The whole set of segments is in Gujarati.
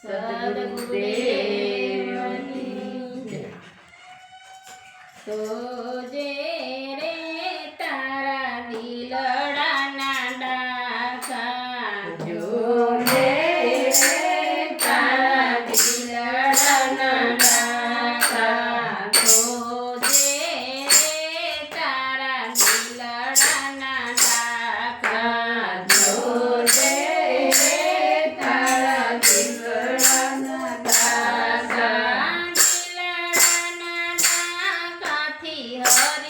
સદગુરુદેવની જય. તો જે here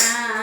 Ah.